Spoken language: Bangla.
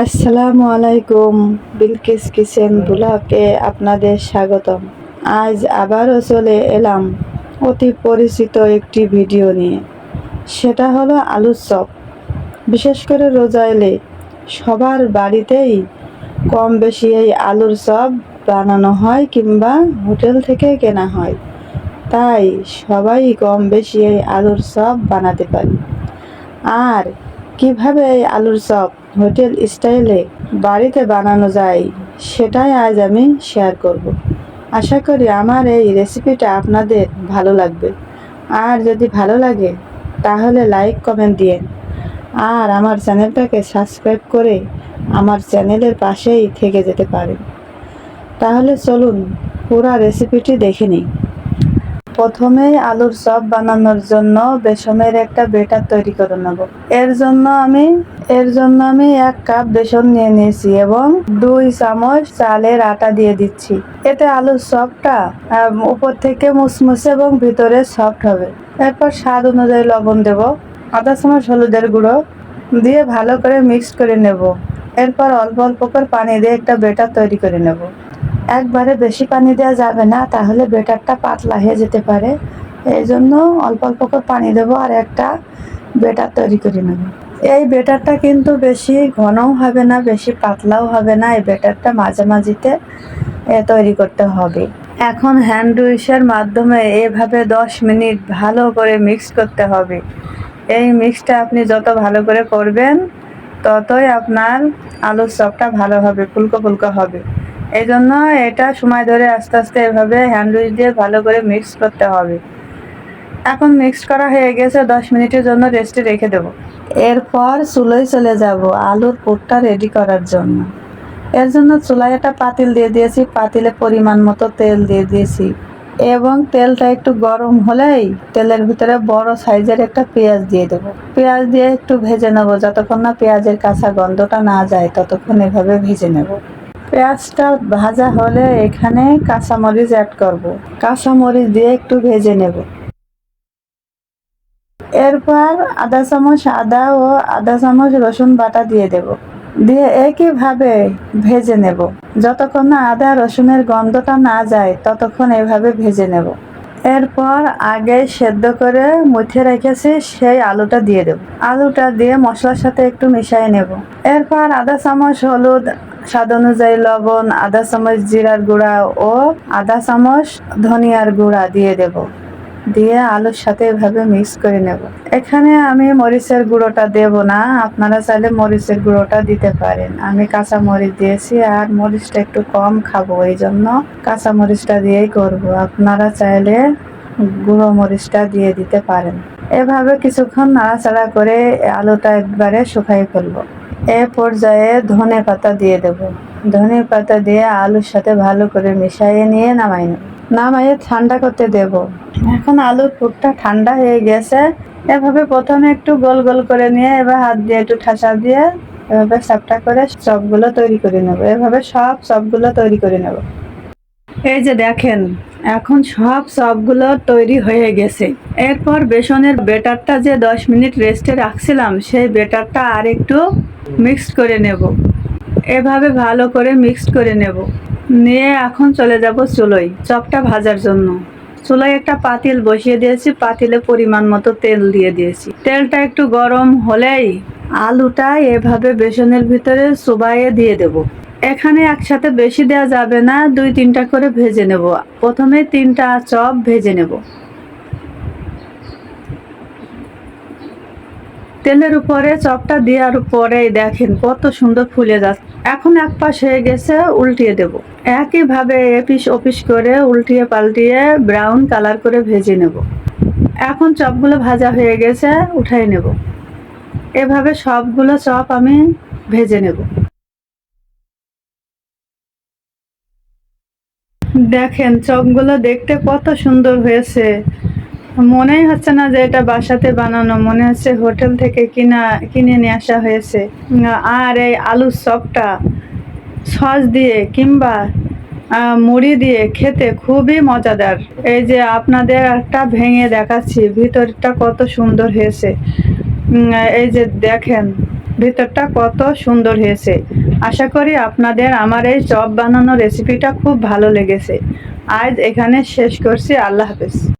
আসসালামু আলাইকুম, বিলকিস কিচেন ব্লকে আপনাদের স্বাগতম। আজ আবারও চলে এলাম অতি পরিচিত একটি ভিডিও নিয়ে। সেটা হলো আলুর চপ। বিশেষ করে রোজা এলে সবার বাড়িতেই কম বেশি এই আলুর চপ বানানো হয় কিংবা হোটেল থেকে কেনা হয়। তাই সবাই কম বেশি এই আলুর চপ বানাতে পারি। আর কীভাবে এই আলুর চপ হোটেল স্টাইলে বাড়িতে বানানো যায় সেটাই আজ আমি শেয়ার করব। আশা করি আমার এই রেসিপিটা আপনাদের ভালো লাগবে। আর যদি ভালো লাগে, তাহলে লাইক কমেন্ট দিয়েন আর আমার চ্যানেলটাকে সাবস্ক্রাইব করে আমার চ্যানেলের পাশেই থেকে যেতে পারেন। তাহলে চলুন পুরা রেসিপিটি দেখে নিই। প্রথমেই আলুর চপ বানানোর জন্য বেসনের একটা বেটার তৈরি করে নেব। এর জন্য আমি, এর জন্য আমি এক কাপ বেসন নিয়ে নিয়েছি এবং দুই চামচ চালের আটা দিয়ে দিচ্ছি। এতে আলুর চপটা উপর থেকে মুসমুসে এবং ভিতরে সফট হবে। এরপর স্বাদ অনুযায়ী লবণ দেব। আধা চামচ হলুদের গুঁড়ো দিয়ে ভালো করে মিক্স করে নেব। এরপর অল্প অল্প করে পানি দিয়ে একটা বেটার তৈরি করে নেব। একবারে বেশি পানি দেওয়া যাবে না, তাহলে বেটারটা পাতলা হয়ে যেতে পারে। এই জন্য অল্প অল্প করে পানি দেবো আর একটা বেটার তৈরি করে নেব। এই বেটারটা কিন্তু বেশি ঘনও হবে না, বেশি পাতলাও হবে না, এই বেটারটা মাঝামাঝিতে তৈরি করতে হবে। এখন হ্যান্ড উইশের মাধ্যমে এভাবে দশ মিনিট ভালো করে মিক্স করতে হবে। এই মিক্সটা আপনি যত ভালো করে করবেন, ততই আপনার আলুর চপটা ভালো হবে ফুলকো ফুলকো হবে। এই জন্য এটা সময় ধরে আস্তে আস্তে এভাবে হ্যান্ড উইচ দিয়ে ভালো করে মিক্স করতে হবে। এখন মিক্স করা হয়ে গেছে, দশ মিনিটের জন্য রেস্টে রেখে দেবো। এরপর চুলোয় চলে যাব আলুর পুরটা রেডি করার জন্য। এর জন্য চুলায় একটা পাতিল দিয়ে দিয়েছি, পাতিলে পরিমাণ মতো তেল দিয়ে দিয়েছি। এবং তেলটা একটু গরম হলেই তেলের ভিতরে বড় সাইজের একটা পেঁয়াজ দিয়ে দেবো। পেঁয়াজ দিয়ে একটু ভেজে নেব, যতক্ষণ না পেঁয়াজের কাঁচা গন্ধটা না যায়, ততক্ষণ এভাবে ভেজে নেব। পেঁয়াজটা ভাজা হলে এখানে কাঁচামরিচ অ্যাড করব। কাঁচামরিচ দিয়ে একটু ভেজে নেব। এরপর আধা চামচ আদা ও আধা চামচ রসুন বাটা দিয়ে দেব। দিয়ে একইভাবে ভেজে নেব। যতক্ষণ না আদা রসুনের গন্ধটা না যায়, ততক্ষণ এভাবে ভেজে নেব। এরপর আগে সেদ্ধ করে মুথে রেখেছি, সেই আলুটা দিয়ে দেব। আলুটা দিয়ে মশলার সাথে একটু মিশিয়ে নেব। এরপর আধা চামচ, হলুদ, স্বাদ অনুযায়ী লবণ আধা চামচ, জিরার গুঁড়া ও আধা চামচ ধনিয়ার গুঁড়া দিয়ে দেব। দিয়ে আলুর সাথে এভাবে মিক্স করে নেব। এখানে আমি মরিচের গুঁড়োটা দেব না, আপনারা চাইলে মরিচের গুঁড়োটা দিতে পারেন। আমি কাঁচা মরিচ দিয়েছি আর মরিচটা একটু কম খাব এই জন্য কাঁচা মরিচটা দিয়েই করব। আপনারা চাইলে গুঁড়ো মরিচটা দিয়ে দিতে পারেন। এভাবে কিছুক্ষণ নাড়াচাড়া করে আলুটা একবারে শুকাই ফেলব। এ পর্যায়ে ধনে পাতা দিয়ে দেব। ধনে পাতা দিয়ে আলুর সাথে ভালো করে মিশিয়ে নিয়ে নামাই নেব। নামাইয়ে ঠান্ডা করতে দেব। এখন আলুর পুরটা ঠান্ডা হয়ে গেছে। এভাবে প্রথমে একটু গোল গোল করে নিয়ে, এবার হাত দিয়ে একটু ঠাসা দিয়ে, এভাবে সাপটা করে চপগুলো তৈরি করে নেব। এভাবে সব চপগুলো তৈরি করে নেব। এই যে দেখেন, এখন সব চপগুলো তৈরি হয়ে গেছে। এরপর বেসনের বেটারটা যে দশ মিনিট রেস্টে রাখছিলাম, সেই বেটারটা আর একটু মিক্সড করে নেব। এভাবে ভালো করে মিক্সড করে নেব। নিয়ে এখন চলে যাব চুলোয়, চপটা ভাজার জন্য। চুলোয় একটা পাতিল বসিয়ে দিয়েছি, পাতিলে পরিমাণ মতো তেল দিয়ে দিয়েছি। তেলটা একটু গরম হলেই আলুটা এভাবে বেসনের ভিতরে চুবাইয়ে দিয়ে দেব। এখানে একসাথে বেশি দেওয়া যাবে না, দুই তিনটা করে ভেজে নেব। প্রথমে তিনটা চপ ভেজে নেব। তেলের উপরে, চপটা দেওয়ার পরে দেখেন কত সুন্দর ফুলে যাচ্ছে। এখন এক পাশ হয়ে গেছে, উল্টিয়ে দেব। একইভাবে এপিস অপিস করে উল্টিয়ে পাল্টিয়ে ব্রাউন কালার করে ভেজে নেব। এখন চপগুলো ভাজা হয়ে গেছে, উঠাই নেব। এভাবে সবগুলো চপ আমি ভেজে নেব। দেখেন চপগুলো দেখতে কত সুন্দর হয়েছে। মনেই হচ্ছে না যে এটা বাসাতে বানানো, মনে হচ্ছে হোটেল থেকে কিনা, কিনে নিয়ে আসা হয়েছে। আর এই আলুর চপটা, সস দিয়ে কিংবা মুড়ি দিয়ে খেতে খুবই মজাদার। এই যে আপনাদের একটা ভেঙে দেখাচ্ছি, ভিতরটা কত সুন্দর হয়েছে। এই যে দেখেন, ভিতরটা কত সুন্দর হয়েছে। আশা করি আপনাদের আমার এই চপ বানানো রেসিপিটা খুব ভালো লেগেছে। আজ এখানে শেষ করছি, আল্লাহ হাফেজ।